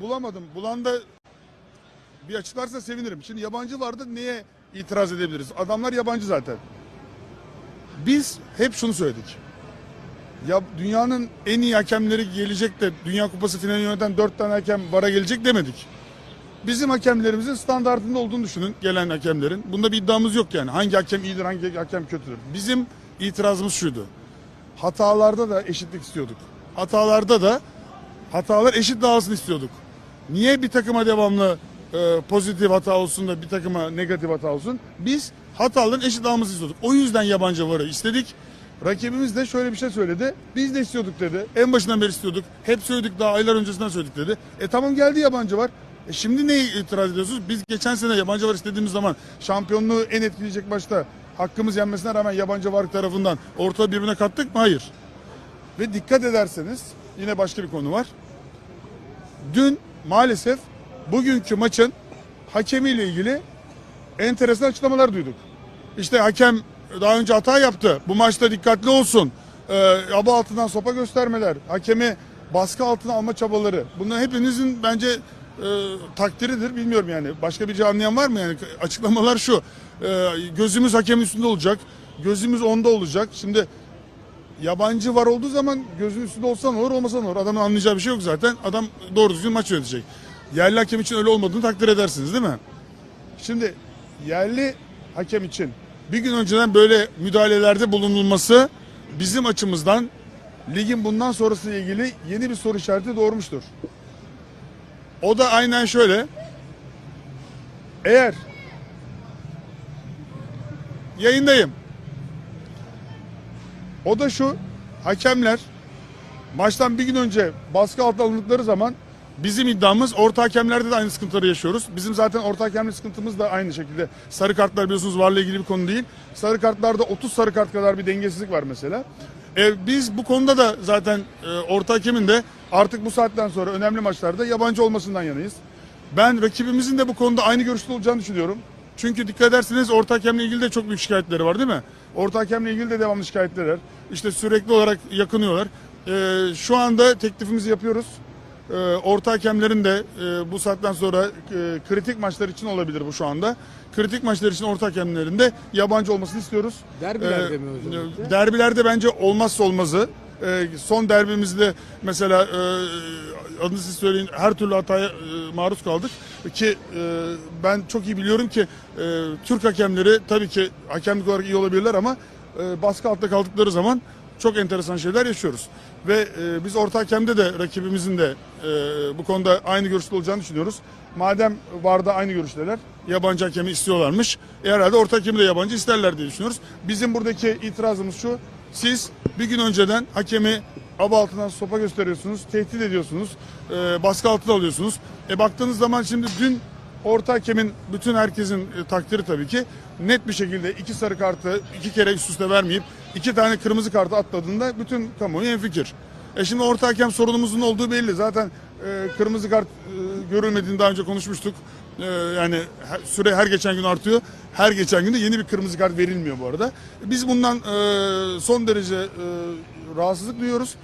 Bulamadım. Bulan da bir açıklarsa sevinirim. Şimdi yabancı vardı neye itiraz edebiliriz? Adamlar yabancı zaten. Biz hep şunu söyledik. Ya dünyanın en iyi hakemleri gelecek de Dünya Kupası finali yöneten dört tane hakem bara gelecek demedik. Bizim hakemlerimizin standartında olduğunu düşünün gelen hakemlerin. Bunda bir iddiamız yok yani. Hangi hakem iyidir, hangi hakem kötüdür. Bizim itirazımız şuydu. Hatalarda da eşitlik istiyorduk. Hatalarda da hatalar eşit dağılsın istiyorduk. Niye bir takıma devamlı e, pozitif hata olsun da bir takıma negatif hata olsun? Biz hataların eşit dağılmasını istiyorduk. O yüzden yabancı varı istedik. Rakibimiz de şöyle bir şey söyledi. Biz de istiyorduk dedi. En başından beri istiyorduk. Hep söyledik daha aylar öncesinden söyledik dedi. E tamam geldi yabancı var. E şimdi neye itiraz ediyorsunuz? Biz geçen sene yabancı var istediğimiz zaman şampiyonluğu en etkileyecek başta hakkımız yenmesine rağmen yabancı var tarafından ortada birbirine kattık mı? Hayır. Ve dikkat ederseniz yine başka bir konu var. Dün maalesef bugünkü maçın hakemiyle ilgili enteresan açıklamalar duyduk. İşte hakem daha önce hata yaptı. Bu maçta dikkatli olsun. Ee, aba altından sopa göstermeler. Hakemi baskı altına alma çabaları. Bunlar hepinizin bence e, takdiridir. Bilmiyorum yani. Başka bir şey anlayan var mı? Yani açıklamalar şu. Ee, gözümüz hakem üstünde olacak. Gözümüz onda olacak. Şimdi yabancı var olduğu zaman gözün üstünde olsan olur olmasan olur. Adamın anlayacağı bir şey yok zaten. Adam doğru düzgün maç yönetecek. Yerli hakem için öyle olmadığını takdir edersiniz değil mi? Şimdi yerli hakem için bir gün önceden böyle müdahalelerde bulunulması bizim açımızdan ligin bundan sonrası ilgili yeni bir soru işareti doğurmuştur. O da aynen şöyle. Eğer yayındayım. O da şu. Hakemler maçtan bir gün önce baskı altına alındıkları zaman bizim iddiamız orta hakemlerde de aynı sıkıntıları yaşıyoruz. Bizim zaten orta hakemlik sıkıntımız da aynı şekilde. Sarı kartlar biliyorsunuz varla ilgili bir konu değil. Sarı kartlarda 30 sarı kart kadar bir dengesizlik var mesela. E, biz bu konuda da zaten e, orta hakemin de artık bu saatten sonra önemli maçlarda yabancı olmasından yanayız. Ben rakibimizin de bu konuda aynı görüşte olacağını düşünüyorum. Çünkü dikkat ederseniz orta hakemle ilgili de çok büyük şikayetleri var değil mi? Orta hakemle ilgili de devamlı şikayetler var. İşte sürekli olarak yakınıyorlar. Ee, şu anda teklifimizi yapıyoruz. Ee, orta hakemlerin de e, bu saatten sonra e, kritik maçlar için olabilir bu şu anda. Kritik maçlar için orta hakemlerin de yabancı olmasını istiyoruz. Derbilerde Ee, mi özellikle? Derbilerde bence olmazsa olmazı. Ee, son derbimizde mesela e, adını siz söyleyin her türlü hataya e, maruz kaldık ki e, ben çok iyi biliyorum ki e, Türk hakemleri tabii ki hakemlik olarak iyi olabilirler ama baskı altında kaldıkları zaman çok enteresan şeyler yaşıyoruz. Ve biz orta hakemde de rakibimizin de bu konuda aynı görüşte olacağını düşünüyoruz. Madem VAR'da aynı görüşteler, yabancı hakemi istiyorlarmış. E herhalde orta hakemi de yabancı isterler diye düşünüyoruz. Bizim buradaki itirazımız şu. Siz bir gün önceden hakemi aba altından sopa gösteriyorsunuz, tehdit ediyorsunuz, e, baskı altına alıyorsunuz. E baktığınız zaman şimdi dün orta hakemin bütün herkesin e, takdiri tabii ki net bir şekilde iki sarı kartı iki kere üst üste vermeyip iki tane kırmızı kartı atladığında bütün kamuoyu enfikir. E şimdi orta hakem sorunumuzun olduğu belli. Zaten e, kırmızı kart e, görülmediğini daha önce konuşmuştuk. E, yani süre her geçen gün artıyor. Her geçen gün de yeni bir kırmızı kart verilmiyor bu arada. Biz bundan e, son derece e, rahatsızlık duyuyoruz.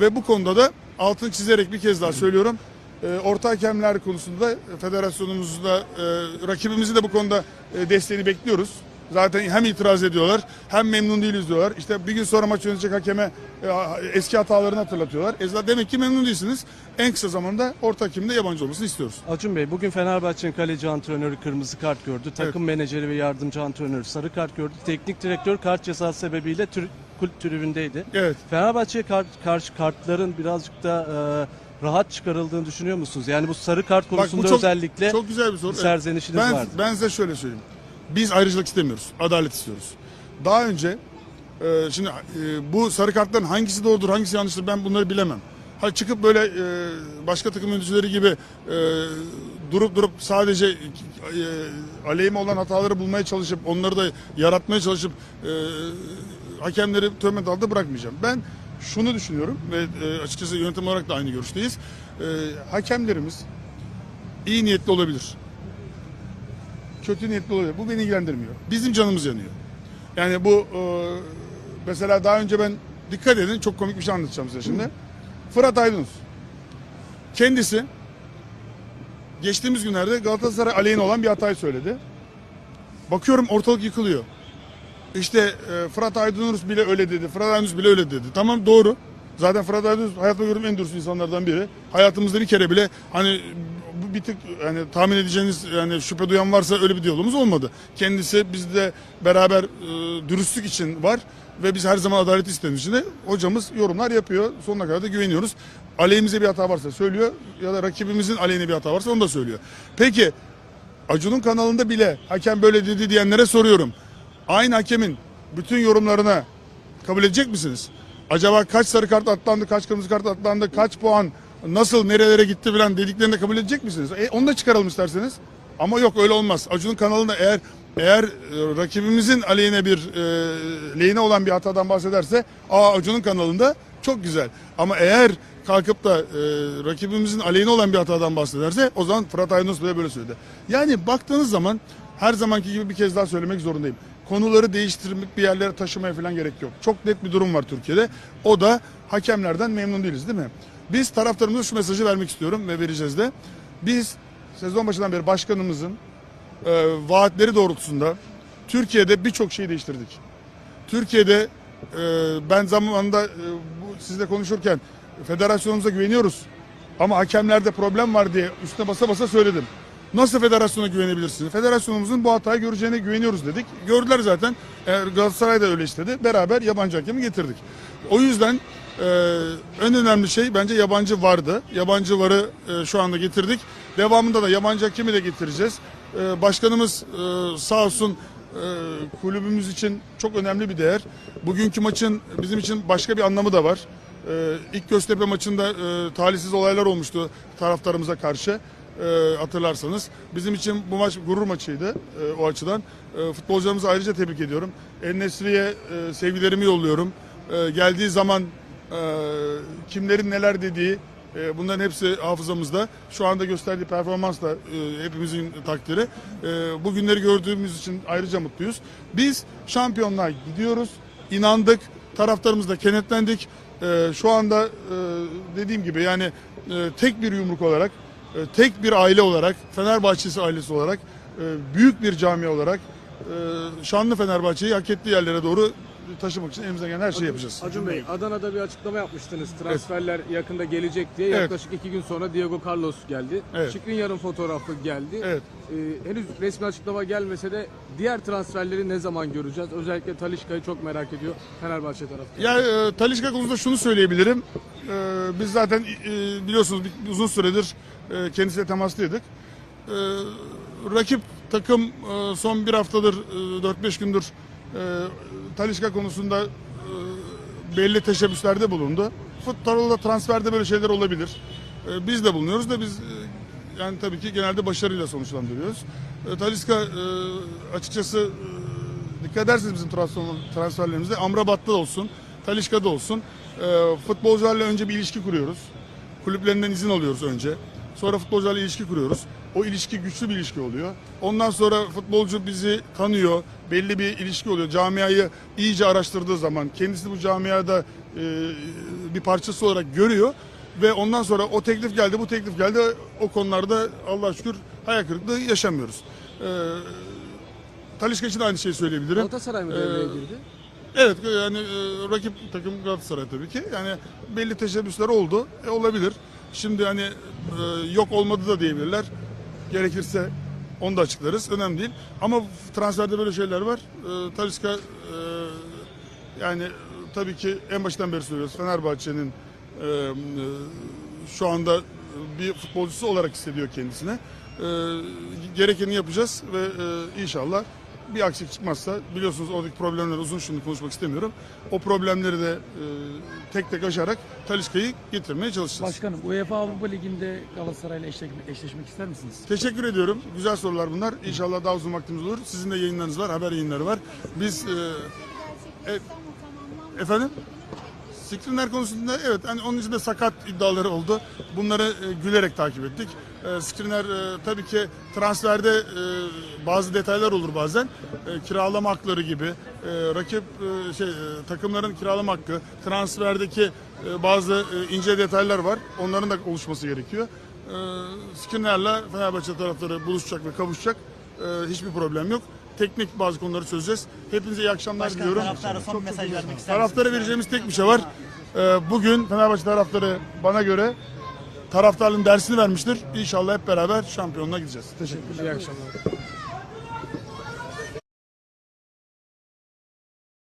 Ve bu konuda da altını çizerek bir kez daha söylüyorum. E, orta hakemler konusunda federasyonumuzda e, rakibimizi de bu konuda e, desteğini bekliyoruz. Zaten hem itiraz ediyorlar hem memnun değiliz diyorlar. İşte bir gün sonra maç yönetecek hakeme e, eski hatalarını hatırlatıyorlar. E zaten demek ki memnun değilsiniz. En kısa zamanda orta hakimde yabancı olmasını istiyoruz. Acun Bey bugün Fenerbahçe'nin kaleci antrenörü kırmızı kart gördü. Takım menajeri ve yardımcı antrenörü sarı kart gördü. Teknik direktör kart cezası sebebiyle tür, kulüp tribündeydi. Evet. Fenerbahçe'ye kar- karşı kartların birazcık da e, rahat çıkarıldığını düşünüyor musunuz? Yani bu sarı kart Bak bu konusunda çok, özellikle çok güzel bir soru. serzenişiniz ben, vardı. Ben size şöyle söyleyeyim. Biz ayrıcalık istemiyoruz. Adalet istiyoruz. Daha önce e, şimdi e, bu sarı kartların hangisi doğrudur hangisi yanlıştır ben bunları bilemem. Ha çıkıp böyle e, başka takım yöneticileri gibi e, durup durup sadece e, aleyhime olan hataları bulmaya çalışıp onları da yaratmaya çalışıp e, hakemleri töhmet altında bırakmayacağım. Ben şunu düşünüyorum ve e, açıkçası yönetim olarak da aynı görüşteyiz. E, hakemlerimiz iyi niyetli olabilir. Kötü niyetli olabilir. Bu beni ilgilendirmiyor. Bizim canımız yanıyor. Yani bu e, mesela daha önce ben dikkat edin çok komik bir şey anlatacağım size şimdi. Fırat Aydınus. Kendisi geçtiğimiz günlerde Galatasaray aleyhine olan bir hatayı söyledi. Bakıyorum ortalık yıkılıyor. İşte e, Fırat Aydınus bile öyle dedi. Fırat Aydınus bile öyle dedi. Tamam doğru. Zaten Fırat Aydınus hayatımda gördüğüm en dürüst insanlardan biri. Hayatımızda bir kere bile hani bir tık yani tahmin edeceğiniz yani şüphe duyan varsa öyle bir diyalogumuz olmadı. Kendisi bizde beraber e, dürüstlük için var ve biz her zaman adalet istediğimiz için de hocamız yorumlar yapıyor. Sonuna kadar da güveniyoruz. Aleyhimize bir hata varsa söylüyor ya da rakibimizin aleyhine bir hata varsa onu da söylüyor. Peki Acun'un kanalında bile hakem böyle dedi diyenlere soruyorum. Aynı hakemin bütün yorumlarına kabul edecek misiniz? Acaba kaç sarı kart atlandı, kaç kırmızı kart atlandı, kaç puan, nasıl, nerelere gitti falan dediklerini de kabul edecek misiniz? E, onu da çıkaralım isterseniz. Ama yok öyle olmaz. Acun'un kanalında eğer eğer e, rakibimizin aleyhine bir e, lehine olan bir hatadan bahsederse aa Acun'un kanalında çok güzel. Ama eğer kalkıp da e, rakibimizin aleyhine olan bir hatadan bahsederse o zaman Fırat Aydınus bile böyle söyledi. Yani baktığınız zaman her zamanki gibi bir kez daha söylemek zorundayım. Konuları değiştirmek bir yerlere taşımaya falan gerek yok. Çok net bir durum var Türkiye'de. O da hakemlerden memnun değiliz değil mi? Biz taraftarımıza şu mesajı vermek istiyorum ve vereceğiz de. Biz sezon başından beri başkanımızın e, vaatleri doğrultusunda Türkiye'de birçok şeyi değiştirdik. Türkiye'de e, ben zamanında e, bu sizle konuşurken federasyonumuza güveniyoruz. Ama hakemlerde problem var diye üstüne basa basa söyledim. Nasıl federasyona güvenebilirsiniz? Federasyonumuzun bu hatayı göreceğine güveniyoruz dedik. Gördüler zaten. E, Galatasaray da öyle istedi. Beraber yabancı hakemi getirdik. O yüzden e, en önemli şey bence yabancı vardı. Yabancı varı e, şu anda getirdik. Devamında da yabancı hakemi de getireceğiz. E, başkanımız e, sağ olsun e, kulübümüz için çok önemli bir değer. Bugünkü maçın bizim için başka bir anlamı da var. E, ilk Göztepe maçında e, talihsiz olaylar olmuştu taraftarımıza karşı. E, hatırlarsanız. Bizim için bu maç gurur maçıydı e, o açıdan. E, futbolcularımızı ayrıca tebrik ediyorum. En-Nesyri'ye e, sevgilerimi yolluyorum. E, geldiği zaman kimlerin neler dediği e, bunların hepsi hafızamızda. Şu anda gösterdiği performans da e, hepimizin takdiri. E, bu günleri gördüğümüz için ayrıca mutluyuz. Biz şampiyonluğa gidiyoruz. İnandık. Taraftarımızla kenetlendik. Şu anda dediğim gibi yani tek bir yumruk olarak, tek bir aile olarak, Fenerbahçesi ailesi olarak, büyük bir cami olarak şanlı Fenerbahçe'yi hak ettiği yerlere doğru taşımak için elimizden gelen her şeyi yapacağız. Acun Bey, Adana'da bir açıklama yapmıştınız. Transferler yakında gelecek diye. Evet. Yaklaşık iki gün sonra Diego Carlos geldi. Evet. Skriniar'ın fotoğrafı geldi. Evet. Ee, henüz resmi açıklama gelmese de diğer transferleri ne zaman göreceğiz? Özellikle Talişka'yı çok merak ediyor Fenerbahçe tarafı. Ya e, Talişka konusunda şunu söyleyebilirim. E, biz zaten e, biliyorsunuz uzun süredir e, kendisiyle temaslıydık. E, rakip takım e, son bir haftadır, e, 4-5 gündür Talişka konusunda e, belli teşebbüslerde bulundu. Futbolda transferde böyle şeyler olabilir. E, biz de bulunuyoruz da biz e, yani tabii ki genelde başarıyla sonuçlandırıyoruz. E, Talisca e, açıkçası e, dikkat ederseniz bizim transfer, transferlerimizde Amrabat'ta da olsun, Talişka'da olsun e, futbolcularla önce bir ilişki kuruyoruz. Kulüplerinden izin alıyoruz önce. Sonra futbolcularla ilişki kuruyoruz. O ilişki güçlü bir ilişki oluyor. Ondan sonra futbolcu bizi tanıyor. Belli bir ilişki oluyor. Camiayı iyice araştırdığı zaman kendisi bu camiada e, bir parçası olarak görüyor. Ve ondan sonra o teklif geldi, bu teklif geldi. O konularda Allah'a şükür hayal kırıklığı yaşamıyoruz. E, Talişka için de aynı şeyi söyleyebilirim. Galatasaray mı devreye Ee, girdi? Evet yani e, rakip takım Galatasaray tabii ki. Yani belli teşebbüsler oldu. E, olabilir. Şimdi hani e, yok olmadı da diyebilirler. Gerekirse onu da açıklarız. Önemli değil. Ama transferde böyle şeyler var. E, Talisca e, yani tabii ki en baştan beri söylüyoruz. Fenerbahçe'nin e, e, şu anda bir futbolcusu olarak hissediyor kendisine. E, gerekeni yapacağız ve e, inşallah bir aksilik çıkmazsa biliyorsunuz oradaki problemleri uzun şimdi konuşmak istemiyorum. O problemleri de e, tek tek aşarak Talisca'yı getirmeye çalışacağız. Başkanım UEFA Avrupa Ligi'nde Galatasaray'la eşleşmek, eşleşmek ister misiniz? Teşekkür ediyorum. Güzel sorular bunlar. İnşallah daha uzun vaktimiz olur. Sizin de yayınlarınız var, haber yayınları var. Biz e, e, efendim Skriniar konusunda evet hani onun içinde sakat iddiaları oldu. Bunları e, gülerek takip ettik. E, Skriniar e, tabii ki transferde e, bazı detaylar olur bazen. E, kiralama hakları gibi, e, rakip e, şey e, takımların kiralama hakkı, transferdeki e, bazı e, ince detaylar var. Onların da oluşması gerekiyor. e, Skinner'le Fenerbahçe taraftarı buluşacak ve kavuşacak. E, hiçbir problem yok. Teknik bazı konuları çözeceğiz. Hepinize iyi akşamlar Başkan diliyorum. taraftara son mesaj vermek ister? Taraftara vereceğimiz tek bir şey var. E, bugün Fenerbahçe taraftarı bana göre taraftarlığın dersini vermiştir. İnşallah hep beraber şampiyonluğa gideceğiz. Teşekkür ederim. İyi akşamlar.